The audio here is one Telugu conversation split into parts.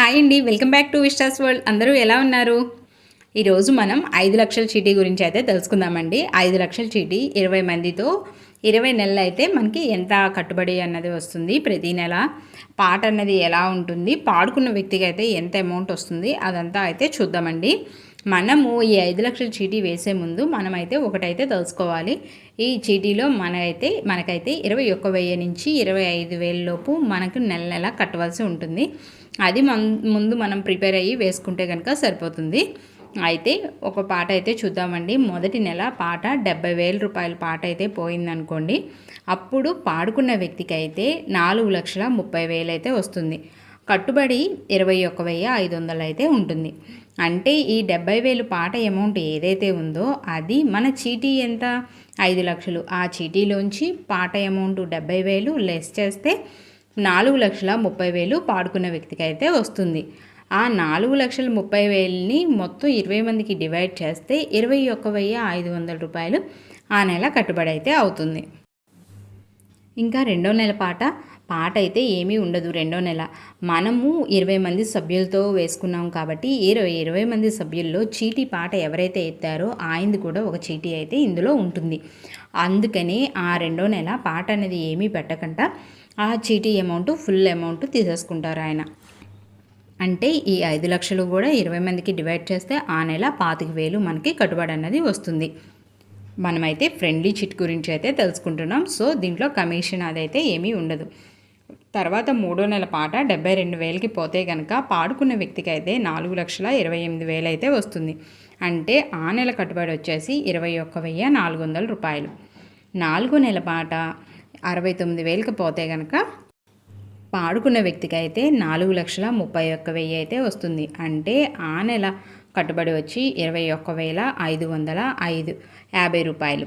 హాయ్ అండి. Welcome back to Vistas World. అందరూ ఎలా ఉన్నారు? ఈరోజు మనం ఐదు లక్షల చీటీ గురించి అయితే తెలుసుకుందామండి. ఐదు లక్షల చీటీ ఇరవై మందితో ఇరవై నెలలు అయితే మనకి ఎంత కట్టుబడి అన్నది వస్తుంది ప్రతి నెల. పాట అన్నది ఎలా ఉంటుంది? పాడుకున్న వ్యక్తికి అయితే ఎంత అమౌంట్ వస్తుంది? అదంతా అయితే చూద్దామండి. మనము ఈ ఐదు లక్షల చీటీ వేసే ముందు మనమైతే ఒకటైతే తెలుసుకోవాలి. ఈ చీటీలో మనైతే మనకైతే ఇరవై ఒక్క వెయ్యి నుంచి ఇరవై ఐదు వేల లోపు మనకు నెల నెల కట్టవలసి ఉంటుంది. అది ముందు మనం ప్రిపేర్ అయ్యి వేసుకుంటే కనుక సరిపోతుంది. అయితే ఒక పాట అయితే చూద్దామండి. మొదటి నెల పాట డెబ్బై వేల రూపాయల పాట అయితే పోయిందనుకోండి. అప్పుడు పాడుకున్న వ్యక్తికి అయితే నాలుగు లక్షల ముప్పై వేలు అయితే వస్తుంది. కట్టుబడి ఇరవై ఒక్క వెయ్యి ఐదు వందలు అయితే ఉంటుంది. అంటే ఈ డెబ్బై వేలు పాట అమౌంట్ ఏదైతే ఉందో అది మన చీటీ ఎంత? ఐదు లక్షలు. ఆ చీటీలోంచి పాట అమౌంట్ డెబ్బై వేలు లెస్ చేస్తే నాలుగు లక్షల ముప్పై వేలు పాడుకున్న వ్యక్తికి అయితే వస్తుంది. ఆ నాలుగు లక్షల ముప్పై వేలని మొత్తం ఇరవై మందికి డివైడ్ చేస్తే ఇరవై ఒక్క వెయ్యి ఐదు వందల రూపాయలు ఆ నెల కట్టుబడి అయితే అవుతుంది. ఇంకా రెండో నెల పాట. పాట అయితే ఏమీ ఉండదు రెండో నెల. మనము ఇరవై మంది సభ్యులతో వేసుకున్నాం కాబట్టి ఇరవై ఇరవై మంది సభ్యుల్లో చీటీ పాట ఎవరైతే ఎత్తారో ఆయనది కూడా ఒక చీటీ అయితే ఇందులో ఉంటుంది. అందుకనే ఆ రెండో నెల పాట అనేది ఏమీ పెట్టకుండా ఆ చీటీ అమౌంట్ ఫుల్ అమౌంట్ తీసేసుకుంటారు ఆయన. అంటే ఈ ఐదు లక్షలు కూడా ఇరవై మందికి డివైడ్ చేస్తే ఆ నెల పాతిక వేలు మనకి కట్టుబడి అన్నది వస్తుంది. మనమైతే ఫ్రెండ్లీ చిట్ గురించి అయితే తెలుసుకుంటున్నాం. సో దీంట్లో కమిషన్ అదైతే ఏమీ ఉండదు. తర్వాత మూడో నెల పాట డెబ్బై రెండు వేలకి పోతే కనుక పాడుకున్న వ్యక్తికి అయితే నాలుగు లక్షల ఇరవై ఎనిమిది వేలు అయితే వస్తుంది. అంటే ఆ నెల కట్టుబడి వచ్చేసి ఇరవై ఒక్క వెయ్యి నాలుగు వందల రూపాయలు. నాలుగో నెల పాట అరవై తొమ్మిది వేలకు పోతే కనుక పాడుకున్న వ్యక్తికి అయితే నాలుగు లక్షల ముప్పై ఒక్క వెయ్యి అయితే వస్తుంది. అంటే ఆ నెల కట్టుబడి వచ్చి ఇరవై ఒక్క వేల ఐదు వందల ఐదు యాభై రూపాయలు.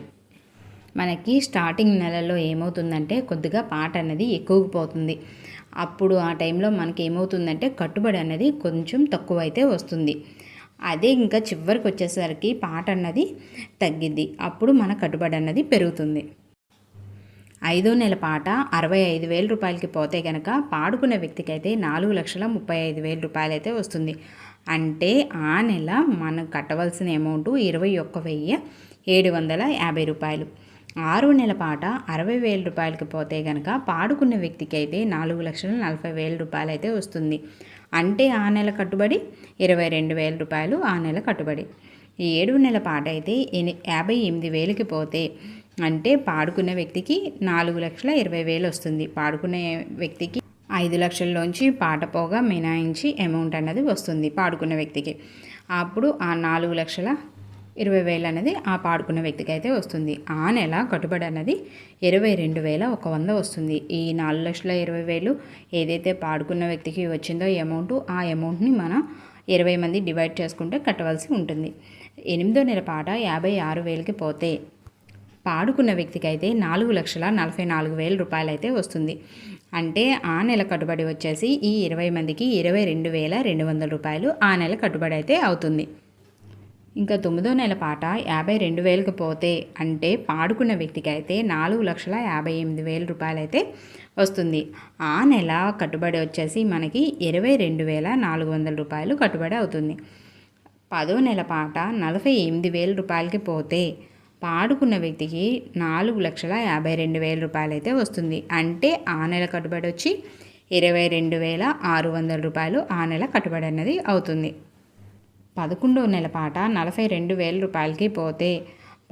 మనకి స్టార్టింగ్ నెలలో ఏమవుతుందంటే కొద్దిగా పాట అనేది ఎక్కువగా పోతుంది. అప్పుడు ఆ టైంలో మనకి ఏమవుతుందంటే కట్టుబడి అనేది కొంచెం తక్కువ అయితే వస్తుంది. అదే ఇంకా చివరికి వచ్చేసరికి పాట అన్నది తగ్గిద్ది. అప్పుడు మన కట్టుబడి అన్నది పెరుగుతుంది. ఐదో నెల పాట అరవై ఐదు వేల రూపాయలకి పోతే కనుక పాడుకున్న వ్యక్తికి అయితే నాలుగు లక్షల ముప్పై ఐదు వేల రూపాయలు అయితే వస్తుంది. అంటే ఆ నెల మనం కట్టవలసిన అమౌంట్ ఇరవై ఒక్క వెయ్యి ఏడు వందల యాభై రూపాయలు. ఆరు నెల పాట అరవై వేల రూపాయలకి పోతే కనుక పాడుకున్న వ్యక్తికి అయితే నాలుగు లక్షల నలభై వేల రూపాయలు అయితే వస్తుంది. అంటే ఆ నెల కట్టుబడి ఇరవై రెండు వేల రూపాయలు ఆ నెల కట్టుబడి. ఈ ఏడు నెల పాట అయితే యాభై ఎనిమిది వేలకి పోతే అంటే పాడుకున్న వ్యక్తికి నాలుగు లక్షల ఇరవై వేలు వస్తుంది. పాడుకునే వ్యక్తికి ఐదు లక్షల్లోంచి పాట పోగా మినాయించి అమౌంట్ అన్నది వస్తుంది పాడుకున్న వ్యక్తికి. అప్పుడు ఆ నాలుగు లక్షల ఇరవై వేలు అనేది ఆ పాడుకున్న వ్యక్తికి అయితే వస్తుంది. ఆ నెల కట్టుబడి అన్నది ఇరవై రెండు వేల ఒక వంద వస్తుంది. ఈ నాలుగు లక్షల ఇరవై వేలు ఏదైతే పాడుకున్న వ్యక్తికి వచ్చిందో అమౌంట్ ఆ అమౌంట్ని మనం ఇరవై మంది డివైడ్ చేసుకుంటే కట్టవలసి ఉంటుంది. ఎనిమిదో నెల పాట యాభై ఆరు వేలకి పోతే పాడుకున్న వ్యక్తికి అయితే నాలుగు లక్షల నలభై నాలుగు వేల రూపాయలు అయితే వస్తుంది. అంటే ఆ నెల కట్టుబడి వచ్చేసి ఈ ఇరవై మందికి ఇరవై రెండు వేల రెండు వందల రూపాయలు ఆ నెల కట్టుబడి అయితే అవుతుంది. ఇంకా తొమ్మిదో నెల పాట యాభై రెండు వేలకు పోతే అంటే పాడుకున్న వ్యక్తికి అయితే నాలుగు లక్షల యాభై ఎనిమిది వేల రూపాయలు అయితే వస్తుంది. ఆ నెల కట్టుబడి వచ్చేసి మనకి ఇరవై రెండు వేల నాలుగు వందల రూపాయలు కట్టుబడి అవుతుంది. పదో నెల పాట నలభై ఎనిమిది వేల రూపాయలకి పోతే పాడుకున్న వ్యక్తికి నాలుగు లక్షల యాభై రెండు వేల రూపాయలు అయితే వస్తుంది. అంటే ఆ నెల కట్టుబడి వచ్చి ఇరవై రెండు వేల ఆరు వందల రూపాయలు ఆ నెల కట్టుబడి అన్నది అవుతుంది. పదకొండో నెల పాట నలభై రెండు వేల రూపాయలకి పోతే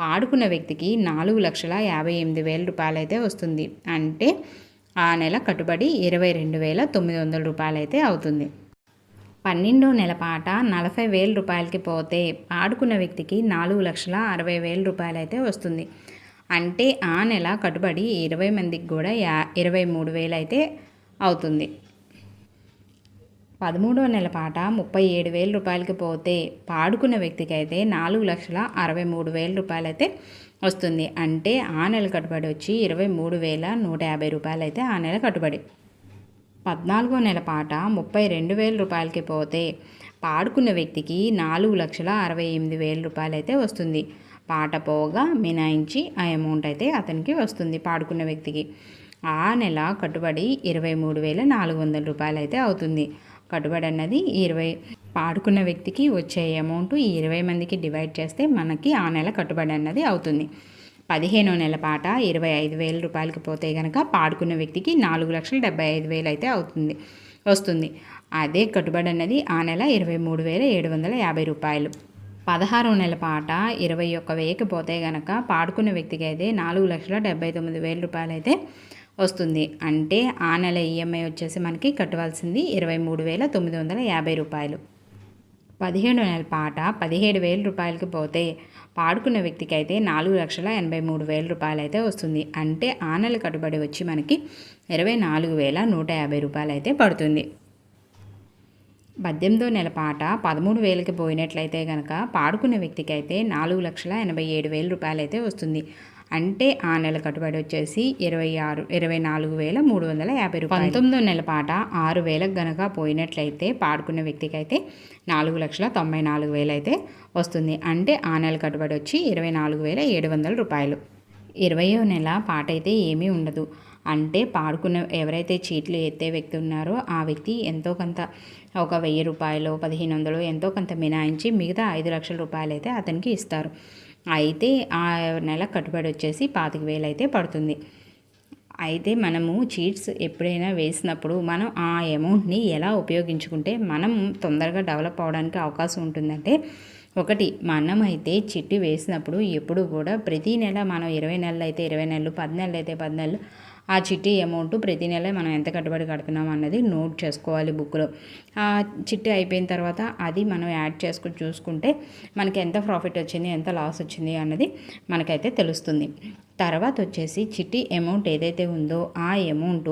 పాడుకున్న వ్యక్తికి నాలుగు లక్షల యాభై ఎనిమిది వేల రూపాయలు అయితే వస్తుంది. అంటే ఆ నెల కట్టుబడి ఇరవై రెండు వేల తొమ్మిది వందల రూపాయలు అయితే అవుతుంది. పన్నెండో నెల పాట నలభై వేల రూపాయలకి పోతే పాడుకున్న వ్యక్తికి నాలుగు లక్షల అరవై వేల రూపాయలు అయితే వస్తుంది. అంటే ఆ నెల కట్టుబడి ఇరవై మందికి కూడా యా ఇరవై మూడు వేలు అయితే అవుతుంది. పదమూడో నెల పాట ముప్పై ఏడు వేల రూపాయలకి పోతే పాడుకున్న వ్యక్తికి అయితే నాలుగు లక్షల అరవై మూడు వేల రూపాయలు అయితే వస్తుంది. అంటే ఆ నెల కట్టుబడి వచ్చి ఇరవై మూడు వేల నూట యాభై రూపాయలు అయితే ఆ నెల కట్టుబడి. పద్నాలుగో నెల పాట ముప్పై రెండు వేల రూపాయలకి పోతే పాడుకున్న వ్యక్తికి నాలుగు లక్షల అరవై ఎనిమిది వేల రూపాయలు అయితే వస్తుంది. పాట పోగా మినాయించి ఆ అమౌంట్ అయితే అతనికి వస్తుంది పాడుకున్న వ్యక్తికి. ఆ నెల కట్టుబడి ఇరవై మూడు వేల నాలుగు వందల రూపాయలు అయితే అవుతుంది. కట్టుబడి అన్నది ఇరవై పాడుకున్న వ్యక్తికి వచ్చే అమౌంట్ ఈ ఇరవై మందికి డివైడ్ చేస్తే మనకి ఆ నెల కట్టుబడి అన్నది అవుతుంది. పదిహేనో నెల పాట ఇరవై ఐదు వేల రూపాయలకి పోతే కనుక పాడుకున్న వ్యక్తికి నాలుగు లక్షల డెబ్బై ఐదు వేలు అయితే అవుతుంది వస్తుంది. అదే కట్టుబడి అన్నది ఆ నెల ఇరవై మూడు వేల ఏడు వందల యాభై రూపాయలు. పదహారో నెల పాట ఇరవై ఒక్క వెయ్యికి పోతే గనక పాడుకున్న వ్యక్తికి అయితే నాలుగు లక్షల డెబ్బై తొమ్మిది వేల రూపాయలు అయితే వస్తుంది. అంటే ఆ నెల ఈఎంఐ వచ్చేసి మనకి కట్టవలసింది ఇరవై మూడు వేల తొమ్మిది వందల యాభై రూపాయలు. పదిహేడు నెల పాట పదిహేడు వేల రూపాయలకి పోతే పాడుకున్న వ్యక్తికి అయితే నాలుగు లక్షల ఎనభై మూడు వేల రూపాయలు అయితే వస్తుంది. అంటే ఆ నెల కట్టుబడి వచ్చి మనకి ఇరవై నాలుగు వేల నూట యాభై రూపాయలు అయితే పడుతుంది. పద్దెనిమిదో నెల పాట పదమూడు వేలకి పోయినట్లయితే కనుక పాడుకున్న వ్యక్తికి అయితే నాలుగు లక్షల ఎనభై ఏడు వేల రూపాయలు అయితే వస్తుంది. అంటే ఆ నెల కట్టుబడి వచ్చేసి ఇరవై ఆరు ఇరవై నాలుగు వేల మూడు వందల యాభై రూపాయలు. పంతొమ్మిదో నెల పాట ఆరు వేలకు గనక పోయినట్లయితే పాడుకున్న వ్యక్తికి అయితే నాలుగు లక్షల తొంభై నాలుగు వేలు అయితే వస్తుంది. అంటే ఆ నెల కట్టుబడి వచ్చి ఇరవై నాలుగు వేల ఏడు వందల రూపాయలు. ఇరవయో నెల పాట అయితే ఏమీ ఉండదు. అంటే పాడుకున్న ఎవరైతే చీట్లు ఎత్తే వ్యక్తి ఉన్నారో ఆ వ్యక్తి ఎంతో కొంత ఒక వెయ్యి రూపాయలు పదిహేను వందలు ఎంతో కొంత మినాయించి మిగతా ఐదు లక్షల రూపాయలు అయితే అతనికి ఇస్తారు. అయితే ఆ నెల కట్టుబడి వచ్చేసి పాతిక వేలు అయితే పడుతుంది. అయితే మనము చీట్స్ ఎప్పుడైనా వేసినప్పుడు మనం ఆ అమౌంట్ని ఎలా ఉపయోగించుకుంటే మనం తొందరగా డెవలప్ అవడానికి అవకాశం ఉంటుందంటే ఒకటి మనం అయితే చిట్టి వేసినప్పుడు ఎప్పుడు కూడా ప్రతి నెల మనం ఇరవై నెలలు అయితే ఇరవై నెలలు పది నెలలు అయితే పది నెలలు ఆ చిట్టి అమౌంట్ ప్రతి నెల మనం ఎంత కట్టుబడి కడుతున్నాం అన్నది నోట్ చేసుకోవాలి బుక్లో. ఆ చిట్టి అయిపోయిన తర్వాత అది మనం యాడ్ చేసుకుని చూసుకుంటే మనకి ఎంత ప్రాఫిట్ వచ్చింది ఎంత లాస్ వచ్చింది అన్నది మనకైతే తెలుస్తుంది. తర్వాత వచ్చేసి చిట్టి అమౌంట్ ఏదైతే ఉందో ఆ అమౌంట్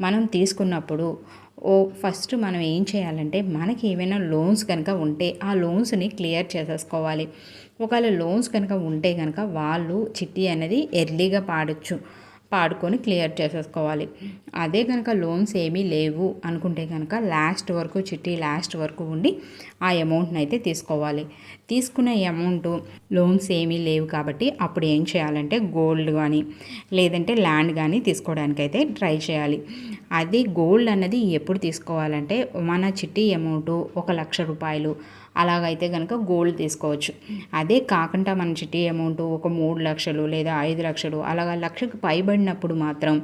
మనం తీసుకున్నప్పుడు ఓ ఫస్ట్ మనం ఏం చేయాలంటే మనకి ఏమైనా లోన్స్ కనుక ఉంటే ఆ లోన్స్ని క్లియర్ చేసేసుకోవాలి. ఒకవేళ లోన్స్ కనుక ఉంటే కనుక వాళ్ళు చిట్టి అనేది ఎర్లీగా పాడొచ్చు. పాడుకొని క్లియర్ చేసేసుకోవాలి. అదే కనుక లోన్స్ ఏమీ లేవు అనుకుంటే కనుక లాస్ట్ వరకు చిట్టి లాస్ట్ వరకు ఉండి ఆ అమౌంట్ని అయితే తీసుకోవాలి. తీసుకునే అమౌంట్ లోన్స్ ఏమీ లేవు కాబట్టి అప్పుడు ఏం చేయాలంటే గోల్డ్ కానీ లేదంటే ల్యాండ్ కానీ తీసుకోవడానికైతే ట్రై చేయాలి. అది గోల్డ్ అన్నది ఎప్పుడు తీసుకోవాలంటే మన చిట్టి అమౌంట్ ఒక లక్ష రూపాయలు అలాగైతే కనుక గోల్డ్ తీసుకోవచ్చు. అదే కాకుండా మన చిట్టి అమౌంట్ ఒక మూడు లక్షలు లేదా ఐదు లక్షలు అలాగా లక్షకు పైబడినప్పుడు మాత్రం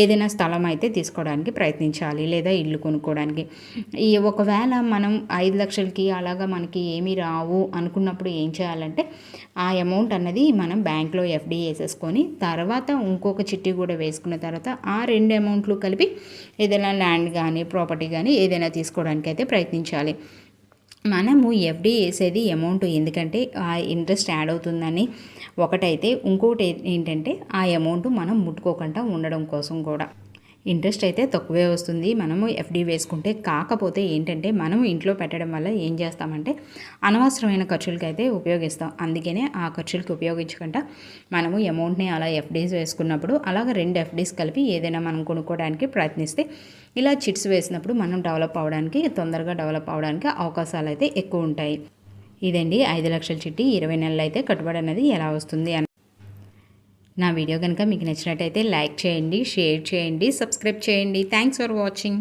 ఏదైనా స్థలం అయితే తీసుకోవడానికి ప్రయత్నించాలి లేదా ఇల్లు కొనుక్కోవడానికి. ఈ ఒకవేళ మనం ఐదు లక్షలకి అలాగా మనకి ఏమీ రావు అనుకున్నప్పుడు ఏం చేయాలంటే ఆ అమౌంట్ అన్నది మనం బ్యాంక్లో ఎఫ్డి వేసేసుకొని తర్వాత ఇంకొక చిట్టి కూడా వేసుకున్న తర్వాత ఆ రెండు అమౌంట్లు కలిపి ఏదైనా ల్యాండ్ కానీ ప్రాపర్టీ కానీ ఏదైనా తీసుకోవడానికి అయితే ప్రయత్నించాలి. మనము ఎఫ్డి వేసేది అమౌంట్ ఎందుకంటే ఆ ఇంట్రెస్ట్ యాడ్ అవుతుందని. ఒకటైతే ఇంకోటి ఏంటంటే ఆ అమౌంట్ మనం ముట్టుకోకుండా ఉండడం కోసం కూడా. ఇంట్రెస్ట్ అయితే తక్కువే వస్తుంది. మనము ఎఫ్డి వేసుకుంటే కాకపోతే ఏంటంటే మనం ఇంట్లో పెట్టడం వల్ల ఏం చేస్తామంటే అనవసరమైన ఖర్చులకి అయితే ఉపయోగిస్తాం. అందుకనే ఆ ఖర్చులకి ఉపయోగించకుండా మనము అమౌంట్ని అలా ఎఫ్డీస్ వేసుకున్నప్పుడు అలాగ రెండు ఎఫ్డీస్ కలిపి ఏదైనా మనం కొనుక్కోవడానికి ప్రయత్నిస్తే ఇలా చిట్స్ వేసినప్పుడు మనం డెవలప్ అవడానికి తొందరగా డెవలప్ అవడానికి అవకాశాలు అయితే ఎక్కువ ఉంటాయి. ఇదండి ఐదు లక్షల చిట్టి ఇరవై నెలలు అయితే కట్టుబడి అనేది ఎలా వస్తుంది అని? నా వీడియో కనుక మీకు నచ్చినట్టయితే లైక్ చేయండి షేర్ చేయండి సబ్స్క్రైబ్ చేయండి. Thanks for watching.